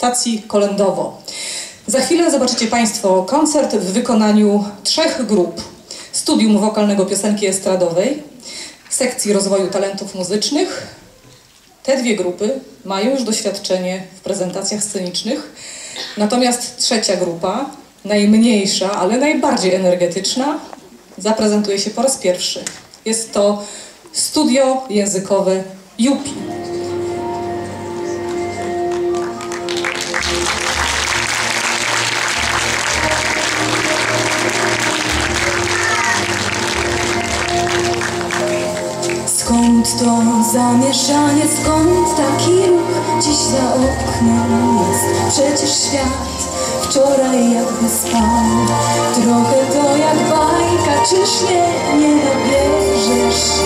stacji Kolędowo. Za chwilę zobaczycie Państwo koncert w wykonaniu trzech grup. Studium wokalnego piosenki estradowej, sekcji rozwoju talentów muzycznych. Te dwie grupy mają już doświadczenie w prezentacjach scenicznych. Natomiast trzecia grupa, najmniejsza, ale najbardziej energetyczna, zaprezentuje się po raz pierwszy. Jest to studio językowe Jupi. Skąd to zamieszanie, skąd taki ruch dziś za oknem jest? Przecież świat wczoraj jakby spał Trochę to jak bajka, czyż nie, nie nabierzesz?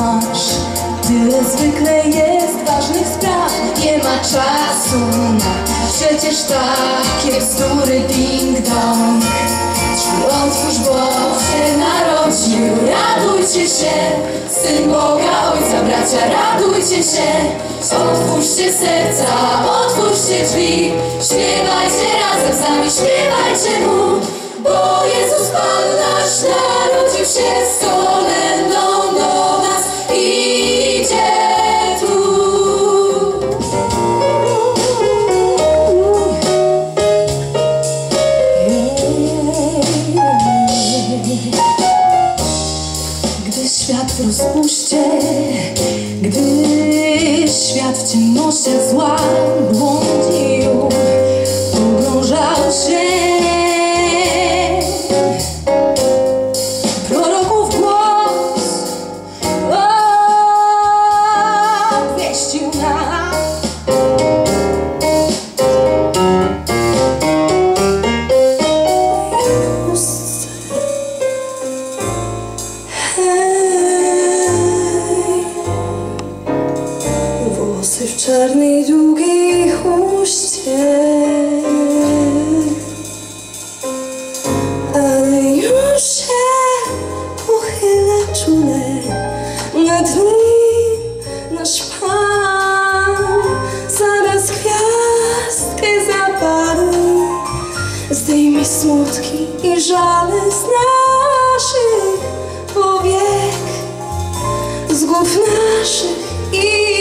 Masz. Tyle zwykle jest ważnych spraw. Nie ma czasu na przecież takie bzdury ding dong. Drzwi otwórz, bo się narodził Radujcie się, Syn Boga, Ojca, bracia Radujcie się, otwórzcie serca Otwórzcie drzwi, śpiewajcie razem z nami Śpiewajcie Mu, bo Jezus Pan nasz Narodził się z kolędą żale z naszych powiek, z głów naszych i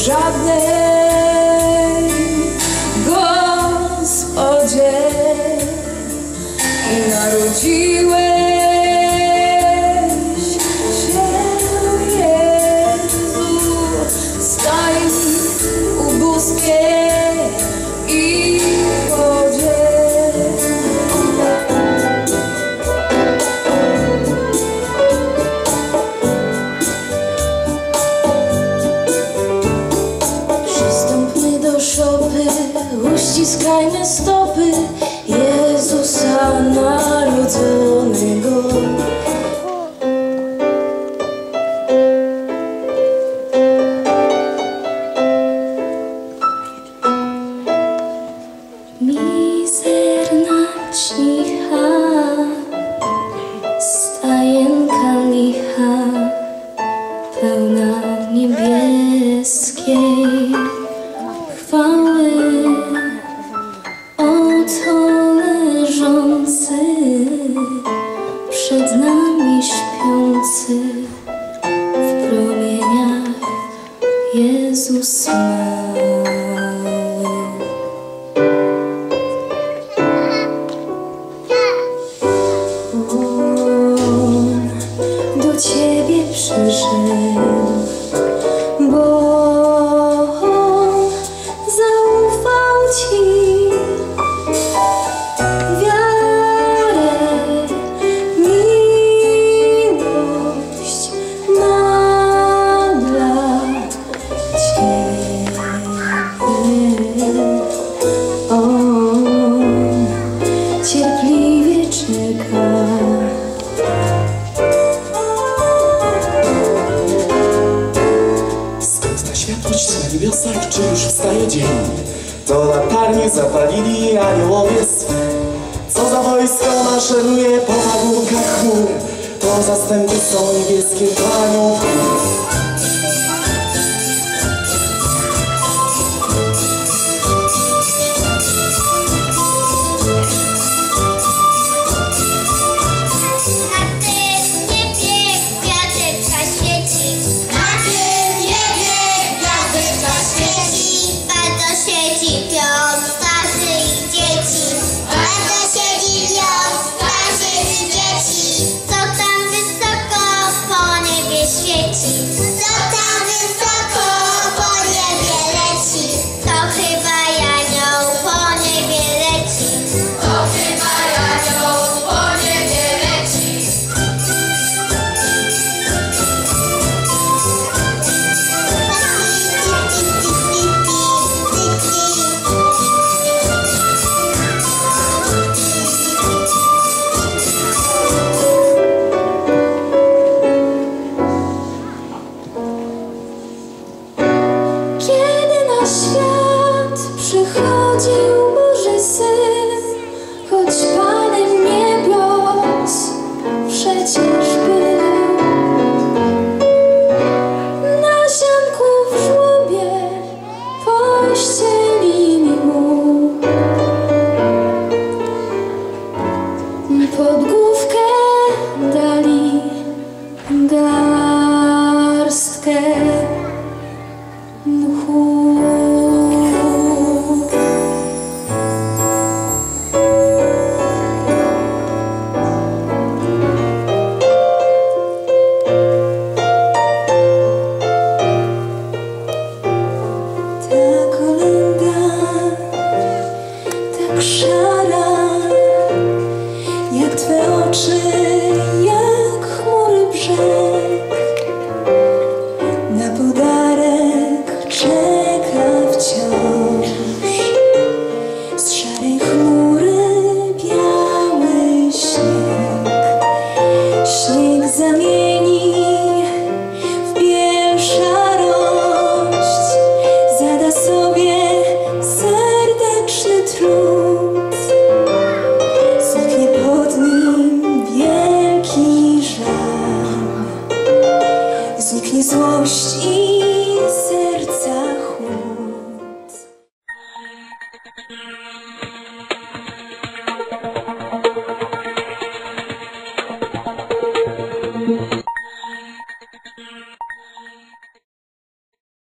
żadnej Przystąpmy do szopy, uściskajmy stopy Jezusa narodzonego. co leżący przed nami śpiący w promieniach Jezus mały. On do Ciebie przyszedł. Co na tarni zapalili aniołowie swe Co za wojsko maszeruje po warunkach chmur To zastępy są niebieskie dłanią miłość i serca.